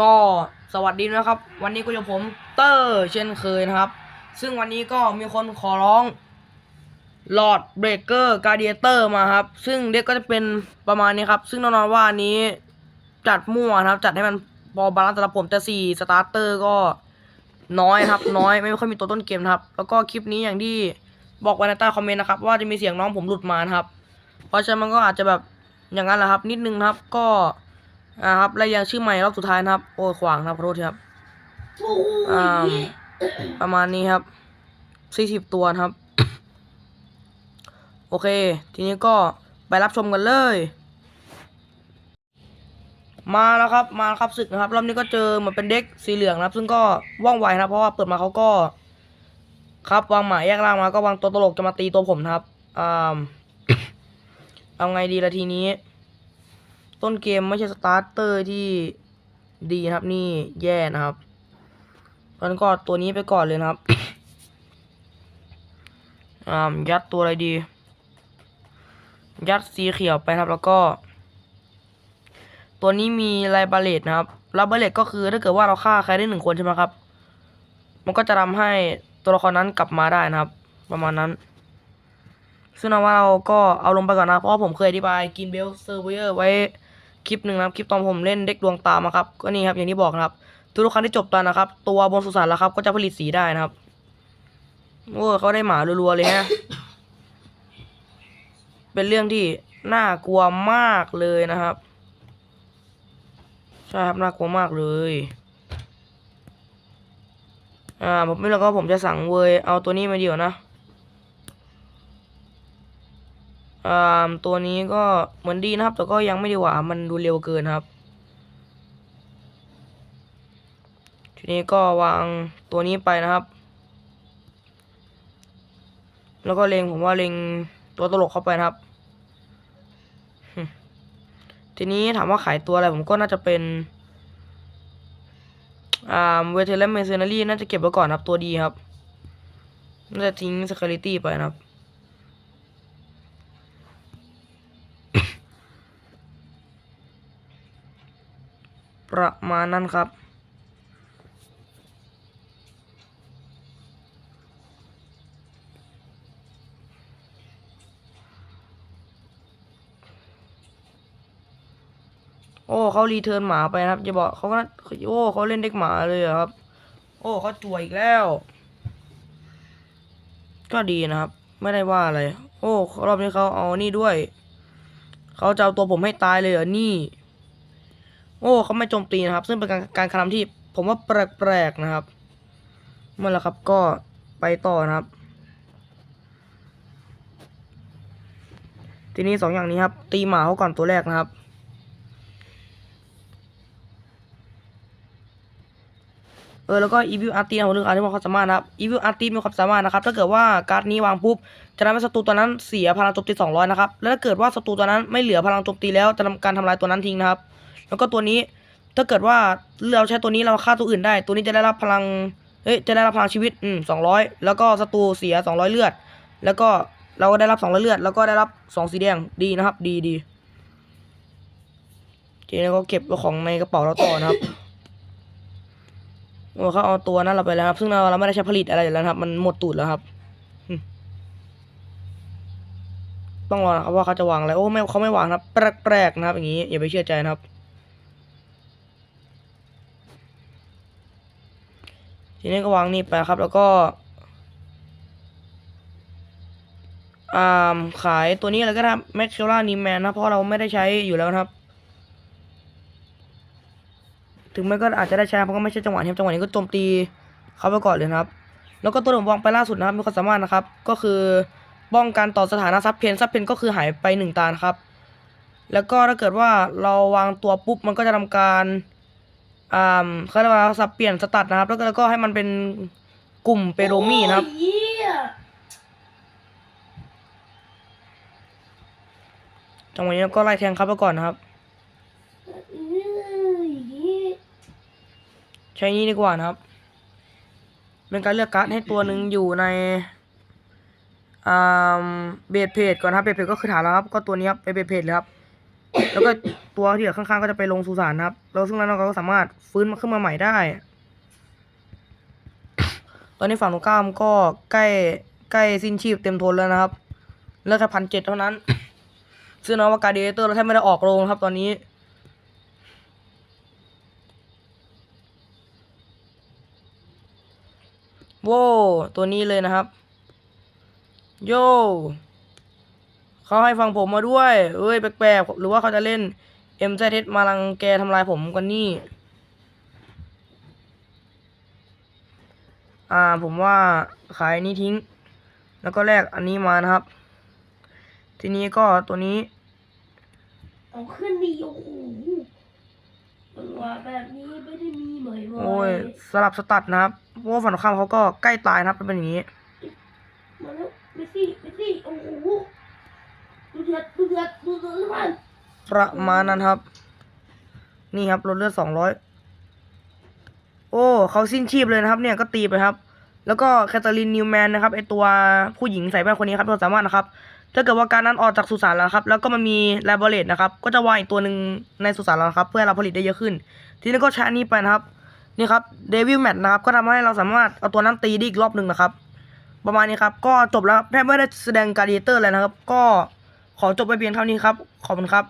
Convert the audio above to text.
ก็สวัสดีนะครับ วันนี้ก็อยู่ผมเตอร์เช่นเคยนะครับ ซึ่งวันนี้ก็มีคนขอร้องหลอดเบรกเกอร์การเดียเตอร์มาครับ ซึ่งเด็กก็จะเป็นประมาณนี้ครับ ซึ่งแน่นอนว่าอันนี้จัดมั่วนะครับ จัดให้มันพอบาลานซ์สำหรับผมแต่สี่สตาร์เตอร์ก็น้อยครับ น้อยไม่ค่อยมีตัวต้นเกมครับ แล้วก็คลิปนี้อย่างที่บอกไว้ในใต้คอมเมนต์นะครับว่าจะมีเสียงน้องผมหลุดมานะครับ เพราะฉะนั้นมันก็อาจจะแบบอย่างนั้นแหละครับ นิดนึงครับก็ อ่าครับและยังชื่อใหม่รอบสุดท้ายนะครับ โอ้ขวางครับขอโทษทีครับอ่าประมาณนี้ครับสี่สิบตัวครับ โอเค ทีนี้ก็ไปรับชมกันเลย มาแล้วครับ มาครับศึกนะครับ รอบนี้ก็เจอเหมือนเป็นเด็กสีเหลืองนะครับ ซึ่งก็ว่องไวนะครับเพราะว่าเปิดมาเขาก็ ครับวางหมายแยกล่างมาก็วางตัวตลกจะมาตีตัวผมนะครับอ่าเอาไงดีละทีนี้ ต้นเกมไม่ใช่สตาร์เตอร์ที่ดีนะครับนี่แย่นะครับเพราะฉะนั้นก็ตัวนี้ไปก่อนเลยนะครับยัดตัวอะไรดี ยัดสีเขียวไปครับ แล้วก็ ตัวนี้มีไลบาเลตนะครับไลบาเลตก็คือถ้าเกิดว่าเราฆ่าใครได้หนึ่งคนใช่ไหมครับ มันก็จะทำให้ตัวละครนั้นกลับมาได้นะครับ ประมาณนั้น ซึ่งนะว่าเราก็เอาลงไปก่อนนะ เพราะผมเคยอธิบายกินเบลเซอร์เวอร์ไว้ คลิปหนึ่งนะครับคลิปตอนผมเล่นเด็กดวงตามาครับก็นี่ครับอย่างที่บอกนะครับ ทุกครั้งที่จบตอนนะครับ ตัวบนสุสานแล้วครับ ก็จะผลิตสีได้นะครับโอ้เขาได้หมารัวๆเลยฮะเป็นเรื่องที่น่ากลัวมากเลยนะครับใช่ครับน่ากลัวมากเลยอ่าผมไม่รู้ก็ผมจะสั่งเวยเอาตัวนี้มาเดียวนะ ตัวนี้ก็เหมือนดีนะครับ แต่ก็ยังไม่ดีกว่า มันดูเร็วเกินครับ ทีนี้ก็วางตัวนี้ไปนะครับ แล้วก็เล็งผมว่าเล็งตัวตลกเข้าไปนะครับ ทีนี้ถามว่าขายตัวอะไรผมก็น่าจะเป็นอ่าเวเทเลมเมเซนารีน่าจะเก็บไว้ก่อนครับตัวดีครับ น่าจะทิ้งส e ค u r i t y ไปนะครับ ประมาณนั้นครับ โอ้เขารีเทิร์นหมาไปนะครับจะบอกเขาก็โอ้เขาเล่นเด็กหมาเลยครับ โอ้เขาจ่วยอีกแล้ว ก็ดีนะครับ ไม่ได้ว่าอะไร โอ้รอบนี้เขาเอานี่ด้วยเขาจะเอาตัวผมให้ตายเลยเหรอนี่ โอ้เขาไม่โจมตีนะครับ ซึ่งเป็นการการกระทำที่ผมว่าแปลกๆนะครับเมื่อแล้วครับก็ไปต่อนะครับ ทีนี้สองอย่างนี้ครับ ตีหมาเขาก่อนตัวแรกนะครับเออแล้วก็ Evil Artist ผมลืมอ่านที่ว่าความสามารถนะครับ Evil Artist มีความสามารถนะครับถ้าเกิดว่าการ์ดนี้วางปุ๊บจะทำให้ศัตรูตัวนั้นเสียพลังโจมตี200นะครับแล้วถ้าเกิดว่าศัตรูตัวนั้นไม่เหลือพลังโจมตีแล้วจะทำการทำลายตัวนั้นทิ้งนะครับ แล้วก็ตัวนี้ถ้าเกิดว่าเราใช้ตัวนี้เราฆ่าตัวอื่นได้ ตัวนี้จะได้รับพลังเฮ้ยจะได้รับพลังชีวิตอืม200แล้วก็ศัตรูเสีย200เลือด แล้วก็เราก็ได้รับ200เลือด แล้วก็ได้รับ2สีแดงดีนะครับ ดีดีทีนี้ก็เก็บของในกระเป๋าเราต่อนะครับโอ้เขาเอาตัวนั้นเราไปแล้วครับ ซึ่งเราเราไม่ได้ใช้ผลิตอะไรแล้วครับ มันหมดตูดแล้วครับต้องรอนะครับว่าเขาจะวางอะไรโอ้ไม่เขาไม่วางครับแปลกๆนะครับ อย่างนี้อย่าไปเชื่อใจนะครับ ทีนี้ก็วางนี่ไปครับ แล้วก็อ่าขายตัวนี้อะไรก็ได้แม็กเชลล่านีแมนนะเพราะเราไม่ได้ใช้อยู่แล้วนะครับ ถึงแม้ก็อาจจะได้ใช้เพราะก็ไม่ใช่จังหวะนี้ครับจังหวะนี้ก็โจมตีเขาไปก่อนเลยครับ แล้วก็ตัวผมวางไปล่าสุดนะครับมีความสามารถนะครับ ก็คือป้องกันต่อสถานะซับเพนซับเพนก็คือหายไปหนึ่งตาครับ แล้วก็ถ้าเกิดว่าเราวางตัวปุ๊บมันก็จะทำการ อ่าเขาเรียกว่าสับเปลี่ยนสตัดนะครับ แล้วก็แล้วก็ให้มันเป็นกลุ่มเปโรมี่นะครับ โอ้ยเหี้ยจังหวะนี้ก็ไล่แทงเขาไปก่อนนะครับ เอ้ยเหี้ยใช้นี้ดีกว่านะครับ เป็นการเลือกการ์ดให้ตัวหนึ่งอยู่ในอ่าเบสเพจก่อนนะครับเบสเพจก็คือฐานแล้วครับ ก็ตัวนี้ครับไปเบสเพจเลยครับ แล้วก็ตัวที่เหลือข้างๆก็จะไปลงสุสานนะครับ แล้วซึ่งนั้นเราก็สามารถฟื้นมาขึ้นมาใหม่ได้ ตอนนี้ฝั่งตรงข้ามก็ใกล้ใกล้สิ้นชีพเต็มทนแล้วนะครับเหลือแค่พันเจ็ดเท่านั้น ซึ่งนะว่าการดีเตอร์เราแทบไม่ได้ออกโรงครับตอนนี้โว้ตัวนี้เลยนะครับ โย เขาให้ฟังผมมาด้วยเอ้ยแปลกๆหรือว่าเขาจะเล่น m z s มาลังแกทำลายผมกันนี่ อ่าผมว่าขายอันนี้ทิ้ง แล้วก็แลกอันนี้มานะครับ ทีนี้ก็ตัวนี้ เอาขึ้นดีโอ้โหจังหวะแบบนี้ไม่ได้มีบ่อยๆโอ้ยสลับสตัดนะครับเพราะว่าฝั่งตรงข้ามเขาก็ใกล้ตายนะครับเป็นอย่างนี้ มาแล้วเมสซี่เมสซี่โอ้โห ดูเดือดดูเดือดดูเดือดแล้วมันประมาณนั้นครับ นี่ครับลดเลือดสองร้อยโอ้เขาสิ้นชีพเลยนะครับ เนี่ยก็ตีไปครับ แล้วก็แคทเธอรีนนิวแมนนะครับไอตัวผู้หญิงใส่แว่นคนนี้ครับตัวสามารถนะครับถ้าเกิดว่าการนั้นออกจากสุสานแล้วครับ แล้วก็มันมีแลบอเรตนะครับ ก็จะวางอีกตัวหนึ่งในสุสานแล้วครับ เพื่อเราผลิตได้เยอะขึ้น ทีนี้ก็ใช้อันนี้ไปนะครับ นี่ครับเดวิลแมทนะครับ ก็ทำให้เราสามารถเอาตัวนั้นตีได้อีกรอบหนึ่งนะครับ ประมาณนี้ครับ ก็จบแล้วครับแทบไม่ได้แสดงการ์ดิเตอร์เลยนะครับ ก็ ขอจบไปเพียงเท่านี้ครับ ขอบคุณครับ